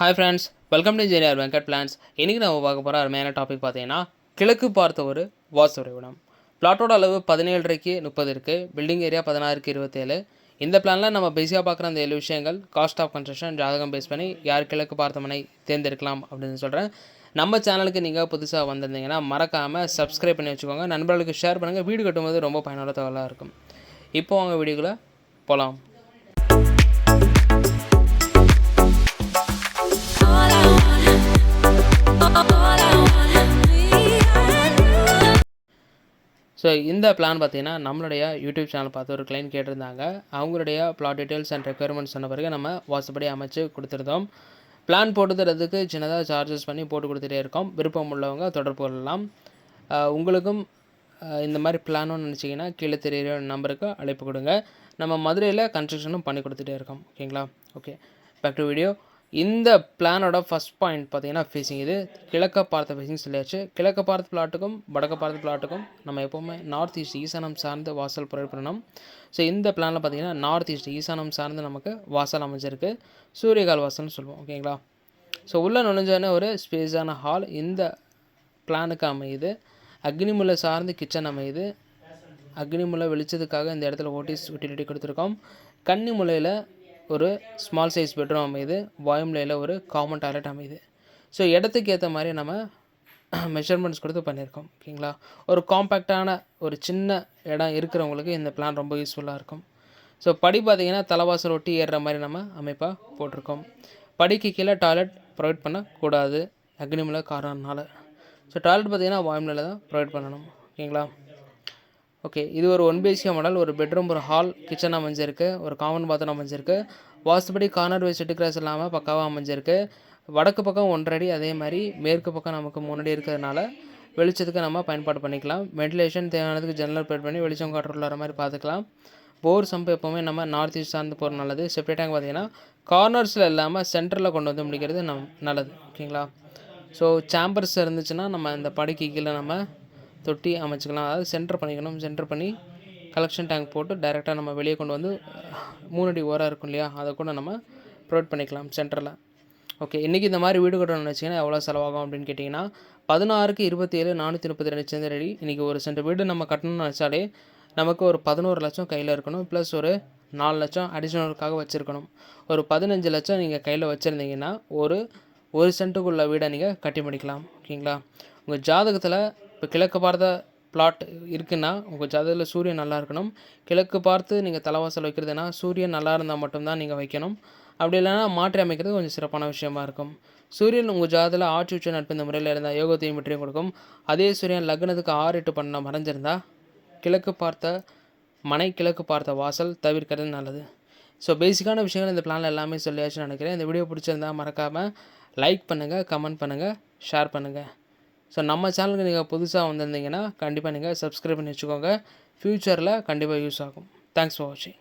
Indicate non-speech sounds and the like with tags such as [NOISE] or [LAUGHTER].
Hi friends welcome to engineer Venkat plans இன்றைக்கி நம்ம பார்க்க போகிற அருமையான டாபிக் பார்த்தீங்கன்னா கிழக்கு பார்த்த ஒரு வாசு உறைவிடம். பிளாட்டோட அளவு பதினேழரைக்கு முப்பது இருக்குது பில்டிங் ஏரியா பதினாறுக்கு இருபத்தேழு. இந்த பிளானில் நம்ம பேஸியாக பார்க்குற அந்த ஏழு விஷயங்கள் காஸ்ட் ஆஃப் கன்ஸ்ட்ரக்ஷன் ஜாதகம் பேஸ் பண்ணி யார் கிழக்கு பார்த்த மனை தேர்ந்தெடுக்கலாம் அப்படின்னு சொல்கிறேன் நம்ம சேனலுக்கு நீங்கள் புதுசாக வந்திருந்தீங்கன்னா மறக்காமல் சப்ஸ்கிரைப் பண்ணி வச்சுக்கோங்க. நண்பர்களுக்கு ஷேர் பண்ணுங்கள் வீடு கட்டும்போது ரொம்ப பயனுள்ள தகவலாக இருக்கும். இப்போ அவங்க வீடியோக்குள்ளே போகலாம் ஸோ இந்த பிளான் பார்த்தீங்கன்னா நம்மளுடைய யூடியூப் சேனல் பார்த்து ஒரு கிளைண்ட் கேட்டிருந்தாங்க. அவங்களுடைய ப்ளாட் டீட்டெயில்ஸ் அண்ட் ரெக்குயர்மெண்ட்ஸ் சொன்ன பிறகு நம்ம வாசப்படி அமைச்சு கொடுத்துருந்தோம். பிளான் போட்டு சின்னதாக சார்ஜஸ் பண்ணி போட்டு கொடுத்துட்டே இருக்கோம். விருப்பம் உள்ளவங்க தொடர்பு கொள்ளலாம். உங்களுக்கும் இந்த மாதிரி பிளானும் நினச்சிங்கன்னா கீழே தெரியிற நம்பருக்கு அழைப்பு கொடுங்க. நம்ம மதுரையில் கன்ஸ்ட்ரக்ஷனும் பண்ணி கொடுத்துட்டே இருக்கோம். ஓகேங்களா? ஓகே பேக் டு வீடியோ இந்த பிளானோட ஃபஸ்ட் பாயிண்ட் பார்த்தீங்கன்னா ஃபேஸிங் இது கிழக்க பார்த்த ஃபேஸிங் சொல்லியாச்சு. கிழக்க பார்த்த பிளாட்டுக்கும் வடக்க பார்த்த பிளாட்டுக்கும் நம்ம எப்போவுமே நார்த் ஈஸ்ட் ஈசானம் சார்ந்து வாசல் ப்ரொவைட் பண்ணணும் ஸோ இந்த பிளானில் பார்த்தீங்கன்னா நார்த் ஈஸ்ட் ஈசானம் சார்ந்து நமக்கு வாசல் அமைஞ்சிருக்கு. சூரியகால் வாசல்னு சொல்லுவோம். ஓகேங்களா ஸோ உள்ளே நுழைஞ்சோடனே ஒரு ஸ்பேஸான ஹால் இந்த பிளானுக்கு அமையுது. அக்னிமுலை சார்ந்து கிச்சன் அமையுது. அக்னிமுலை வெளிச்சத்துக்காக இந்த இடத்துல ஓட்டிஸ் யூட்டிலிட்டி கொடுத்துருக்கோம். கன்னிமுலையில் ஒரு ஸ்மால் சைஸ் பெட்ரூம் அமையுது. வாயுமலையில் ஒரு காமன் டாய்லெட் அமையுது. ஸோ இடத்துக்கு ஏற்ற மாதிரி நம்ம [CLEARS THROAT] மெஷர்மெண்ட்ஸ் கொடுத்து பண்ணியிருக்கோம். ஓகேங்களா? ஒரு காம்பேக்டான ஒரு சின்ன இடம் இருக்கிறவங்களுக்கு இந்த பிளான் ரொம்ப யூஸ்ஃபுல்லாக இருக்கும். ஸோ படி பார்த்திங்கன்னா தலைவாசல் ஒட்டி ஏறுற மாதிரி நம்ம அமைப்பாக போட்டிருக்கோம். படிக்கு கீழே டாய்லெட் ப்ரொவைட் பண்ணக்கூடாது. அக்னிமலை காரணம்னால ஸோ டாய்லெட் பார்த்தீங்கன்னா வாயுமலையில் தான் ப்ரொவைட் பண்ணணும். ஓகேங்களா? ஓகே இது ஒரு ஒன் பிஹெச்கே மாடல் ஒரு பெட்ரூம் ஒரு ஹால் கிச்சன் அமைஞ்சிருக்கு ஒரு காமன் பாத்ரூம் அமைஞ்சிருக்கு. வாஸ்துபடி கார்னர் வைஸ் செட்டு கிராஸ் இல்லாமல் பக்காவாக அமைஞ்சிருக்கு. வடக்கு பக்கம் ஒன்றரை அடி அதே மாதிரி மேற்கு பக்கம் நமக்கு முன்னாடி இருக்கிறதுனால வெளிச்சத்துக்கு நம்ம பயன்பாடு பண்ணிக்கலாம். வென்டிலேஷன் தேவையானதுக்கு ஜன்னல் பேட் பண்ணி வெளிச்சம் காற்று வர மாதிரி பார்த்துக்கலாம். போர் சம்பு எப்போவுமே நம்ம நார்த் ஈஸ்ட் சார்ந்து போகிற நல்லது. செப்ரேட் டேங்க் பார்த்தீங்கன்னா கார்னர்ஸில் இல்லாமல் சென்டரில் கொண்டு வந்து முடிக்கிறது நம் நல்லது. ஓகேங்களா ஸோ சேம்பர்ஸ் இருந்துச்சுன்னா நம்ம இந்த படுக்கை கீழே நம்ம தொட்டி அமைச்சிக்கலாம். அதாவது சென்டர் பண்ணிக்கணும். சென்டர் பண்ணி கலெக்ஷன் டேங்க் போட்டு டைரெக்டாக நம்ம வெளியே கொண்டு வந்து மூணு அடி ஓராக இருக்கும் இல்லையா? அதை கூட நம்ம ப்ரொவைட் பண்ணிக்கலாம் சென்டரில் ஓகே இன்றைக்கி இந்த மாதிரி வீடு கட்டணும்னு வச்சிங்கன்னா எவ்வளோ செலவாகும் அப்படின்னு கேட்டிங்கன்னா பதினாறுக்கு இருபத்தி ஏழு நானூற்றி முப்பத்தி ரெண்டு சேர்ந்த அடி இன்றைக்கி ஒரு சென்ட் வீடு நம்ம கட்டணும்னு நினச்சாலே நமக்கு ஒரு பதினோரு லட்சம் கையில் இருக்கணும். ப்ளஸ் ஒரு நாலு லட்சம் அடிஷ்னலுக்காக வச்சுருக்கணும். ஒரு பதினஞ்சு லட்சம் நீங்கள் கையில் வச்சுருந்தீங்கன்னா ஒரு ஒரு சென்ட்டுக்குள்ள வீடை நீங்கள் கட்டி முடிக்கலாம். ஓகேங்களா? உங்கள் ஜாதகத்தில் இப்போ கிழக்கு பார்த்த பிளாட் இருக்குன்னா உங்கள் ஜாதகத்தில் சூரியன் நல்லா இருக்கணும். கிழக்கு பார்த்து நீங்கள் தலைவாசல் வைக்கிறதுனா சூரியன் நல்லா இருந்தால் மட்டும்தான் நீங்கள் வைக்கணும். அப்படி இல்லைன்னா மாற்றி அமைக்கிறது கொஞ்சம் சிறப்பான விஷயமா இருக்கும். சூரியன் உங்கள் ஜாதத்தில் ஆட்சி உச்ச நட்பு இந்த முறையில் இருந்தால் யோகத்தையும் வெற்றியும் கொடுக்கும். அதே சூரியன் லக்னத்துக்கு ஆறு எட்டு பண்ண மறைஞ்சிருந்தா கிழக்கு பார்த்த மனை கிழக்கு பார்த்த வாசல் தவிர்க்கிறது நல்லது. ஸோ பேசிக்கான விஷயங்கள் இந்த பிளானில் எல்லாமே சொல்லியாச்சுன்னு நினைக்கிறேன். இந்த வீடியோ பிடிச்சிருந்தா மறக்காமல் லைக் பண்ணுங்கள் கமெண்ட் பண்ணுங்கள் ஷேர் பண்ணுங்கள் ஸோ நம்ம சேனலுக்கு நீங்கள் புதுசாக வந்திருந்தீங்கன்னா கண்டிப்பாக நீங்கள் சப்ஸ்கிரைப் பண்ணி வச்சுக்கோங்க. ஃப்யூச்சரில் கண்டிப்பாக யூஸ் ஆகும். தேங்க்ஸ் ஃபார் வாட்சிங்